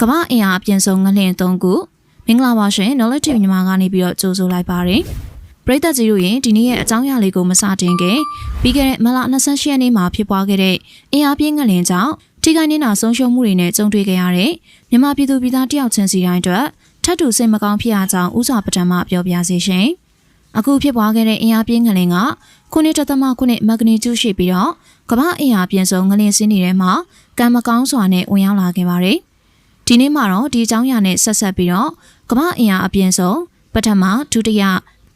ကမ္ဘာအင်အားအပြင်းဆုံးငလင်၃ခုမင်္ဂလာပါရှင် Knowledge TV မြန်မာကနေပြီးတော့ကြိုဆိုလိုက်ပါတယ်ပရိသတ်ကြီးတို့ရင်ဒီနေ့ရဲ့အကြောင်းအရာလေးကိုမစတင်ခင်ပြီးခဲ့တဲ့မလ28ရက်နေ့မှာဖြစ်ပွားခဲ့တဲ့အင်အားပြင်းငလင်ကြောင့်ထိခိုက်နေတာဆုံးရှုံးမှုတွေနဲ့ကြုံတွေ့ခဲ့ရတဲ့မြန်မာပြည်သူပြည်သားတယောက်ချင်းစီတိုင်းအတွက်ထပ်တူစိတ်မကောင်းဖြစ်ရကြောင်းဥစွာပထမပြောပြစေရှင်အခုဖြစ်ပွားခဲ့တဲ့အင်အားပြင်းငလင်ကခုနှစ်တသမခုနှစ်မဂနီကျူရှိပြီးတော့ကမ္ဘာအင်အားပြင်းဆုံးငလင်စင်းတွေထဲမှာကံမကောင်းစွာနဲ့ဝင်ရောက်လာခဲ့ပါတယ်။ ဒီနေ့မှာတော့ဒီအကြောင်းအရာနဲ့ဆက်ဆက်ပြီးတော့ကမ္ဘာအင်အားအပြင်းဆုံးပထမဒုတိယ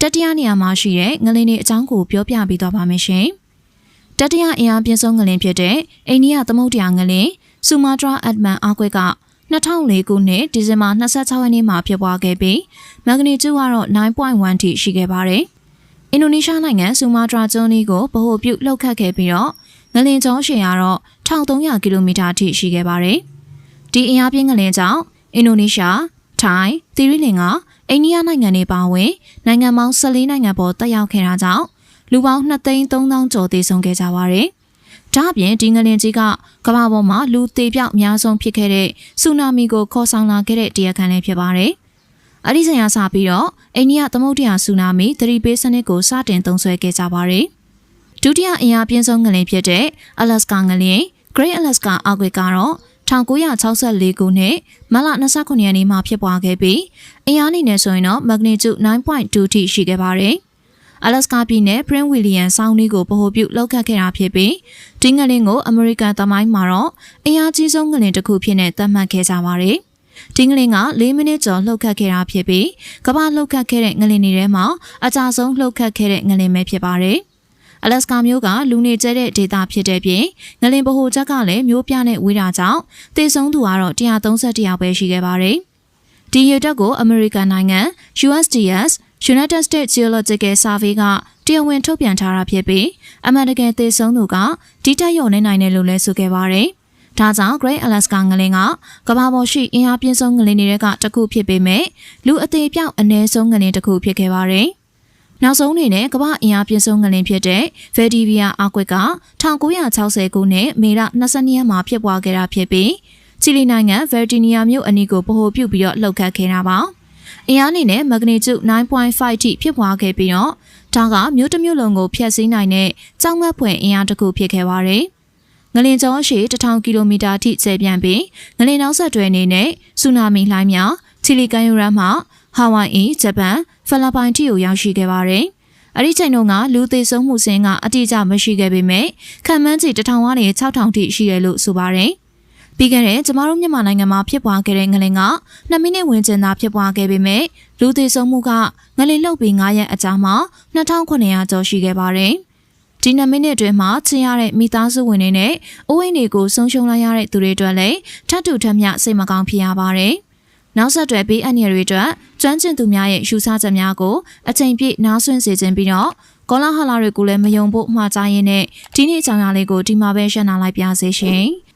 တတိယနေရာမှာရှိတဲ့ငလင်တွေအကြောင်းကိုပြောပြပေးသွားပါမယ်ရှင်။တတိယအင်အားပြင်းဆုံးငလင်ဖြစ်တဲ့အိန္ဒိယသမုဒ္ဒရာငလင်ဆူမာတရာအက်မန်အားကွက်က2004ခုနှစ်ဒီဇင်ဘာ26ရက်နေ့မှာဖြစ်ပွားခဲ့ပြီးမဂနီကျူကတော့9.1ထိရှိခဲ့ပါတယ်။အင်ဒိုနီးရှားနိုင်ငံဆူမာတရာကျွန်းလေးကိုဗဟိုပြုလှုပ်ခတ်ခဲ့ပြီးတော့ငလင်ကျောင်းရှည်ကတော့1300ကီလိုမီတာအထိရှိခဲ့ပါတယ်။ ဒီအင်အားပြင်းငလင်ကြောင့်အင်ဒိုနီးရှား၊ထိုင်း၊သီရိလင်္ကာ၊အိန္ဒိယနိုင်ငံတွေပါဝင်နိုင်ငံပေါင်း14နိုင်ငံပေါ်တက်ရောက်ခဲ့တာကြောင့်လူပေါင်း2,300ကျော်သေဆုံးခဲ့ကြပါတယ်။ဒါ့အပြင်ဒီငလင်ကြီးကကမ္ဘာပေါ်မှာလူသေပြောက်အများဆုံးဖြစ်ခဲ့တဲ့ဆူနာမီကိုခေါ်ဆောင်လာခဲ့တဲ့တရားခံလည်းဖြစ်ပါတယ်။အဲ့ဒီဆိုင်ရာစပြီးတော့အိန္ဒိယသမုဒ္ဒရာဆူနာမီသတိပေးစနစ်ကိုစတင်သုံးစွဲခဲ့ကြပါတယ်။ဒုတိယအင်အားပြင်းဆုံးငလင်ဖြစ်တဲ့ Alaska ငလင် Great Alaska အောက်ွယ်ကတော့ 1964ခုနှစ်မလ29ရက်နေ့မှာဖြစ်ပွားခဲ့ပြီးအင်အားအနေနဲ့ဆိုရင်တော့ magnitude 9.2ထိရှိခဲ့ပါတယ်။ Alaska ပြည်နယ် Prince William ဆောင်းနီးကိုဗဟိုပြုလောက်ခတ်ခဲ့တာဖြစ်ပြီးဒီငလင်ကိုအမေရိကန်သမိုင်းမှာတော့အင်အားကြီးဆုံးငလင်တစ်ခုဖြစ်နေသတ်မှတ်ခဲ့ကြပါတယ်။ဒီငလင်က၄မိနစ်ကျော်လှုပ်ခတ်ခဲ့တာဖြစ်ပြီးကမ္ဘာလှုပ်ခတ်ခဲ့တဲ့ငလင်တွေထဲမှာအကြဆုံးလှုပ်ခတ်ခဲ့တဲ့ငလင်ပဲဖြစ်ပါတယ်။ အလက်စကာမျိုးကလူနေကျဲတဲ့ဒေသဖြစ်တဲ့ပြင်ငလင်ဗဟိုချက်ကလည်းမျိုးပြနဲ့ဝေးတာကြောင့်တေဆုံးသူကတော့131ယောက်ပဲရှိခဲ့ပါတယ်။ဒီရတက်ကိုအမေရိကန်နိုင်ငံ USDS United States Geological Survey ကတရားဝင်ထုတ်ပြန်ထားတာဖြစ်ပြီးအမှန်တကယ်သေဆုံးသူကဒီတက်ရော်နေနိုင်တယ်လို့လည်းဆိုခဲ့ပါတယ်။ဒါကြောင့် Great Alaska ငလင်ကကမ္ဘာပေါ်ရှိအင်အားပြင်းဆုံးငလင်တွေကတစ်ခုဖြစ်ပေမဲ့လူအသေးပြောက်အ ਨੇ ဆုံးငလင်တစ်ခုဖြစ်ခဲ့ပါတယ်။ နောက်ဆုံးအနေနဲ့ကမ္ဘာအင်အားပြင်းဆုံးငလင်ဖြစ်တဲ့ Valdivia အာကွက်က1960ခုနှစ်မေလ22ရက်မှာဖြစ်ပွားခဲ့တာဖြစ်ပြီးချီလီနိုင်ငံ Virginia မြို့အနီးကိုဗဟိုပြုပြီးတော့လှုပ်ခတ်ခဲ့တာပါ။အင်အားအနေနဲ့ magnitude 9.5ထိဖြစ်ပွားခဲ့ပြီးတော့ဒါကမြို့တစ်မြို့လုံးကိုဖျက်ဆီးနိုင်တဲ့ကြောက်မက်ဖွယ်အင်အားတစ်ခုဖြစ်ခဲ့ပါတယ်။ငလင်ကျော်ရှိ1000ကီလိုမီတာထိကျယ်ပြန့်ပြီးငလင်နောက်ဆက်တွဲအနေနဲ့ဆူနာမီလှိုင်းများချီလီကန်ယူရန်မှ ဟာဝိုင်အီဂျပန်ဖိလစ်ပိုင်ထိကိုရောက်ရှိခဲ့ပါတယ်။အဲ့ဒီချိန်တုန်းကလူသေဆုံးမှုစင်းကအတိအကျမရှိခဲ့ပေမဲ့ခံမှန်းချေ1000ကနေ6000ထိရှိတယ်လို့ဆိုပါတယ်။ပြီးခဲ့တဲ့ကျမတို့မြန်မာနိုင်ငံမှာဖြစ်ပွားခဲ့တဲ့ငလင်က2မိနစ်ဝန်းကျင်သာဖြစ်ပွားခဲ့ပေမဲ့လူသေဆုံးမှုကငလင်လှုပ်ပြီး9ရက်အကြာမှာ2900ကျော်ရှိခဲ့ပါတယ်။ဒီ2မိနစ်အတွင်းမှာချင်းရတဲ့မိသားစုဝင်တွေနဲ့အိုးအိမ်တွေကိုဆုံးရှုံးလိုက်ရတဲ့သူတွေအတွက်လည်းထပ်တူထပ်မျှစိတ်မကောင်းဖြစ်ရပါတယ်။ နောက်ဆက်တွဲပြီးအန္တရာယ်တွေအတွက်ကျွမ်းကျင်သူများရဲ့ယူဆချက်များကိုအချိန်ပြည့်နားဆွင့်စေခြင်းပြီးတော့ကောလာဟလာတွေကိုလည်းမယုံဖို့မှားကြရင်းနဲ့ဒီနေ့အကြောင်းအရာလေးကိုဒီမှာပဲရှင်းနာလိုက်ပါစေရှင်။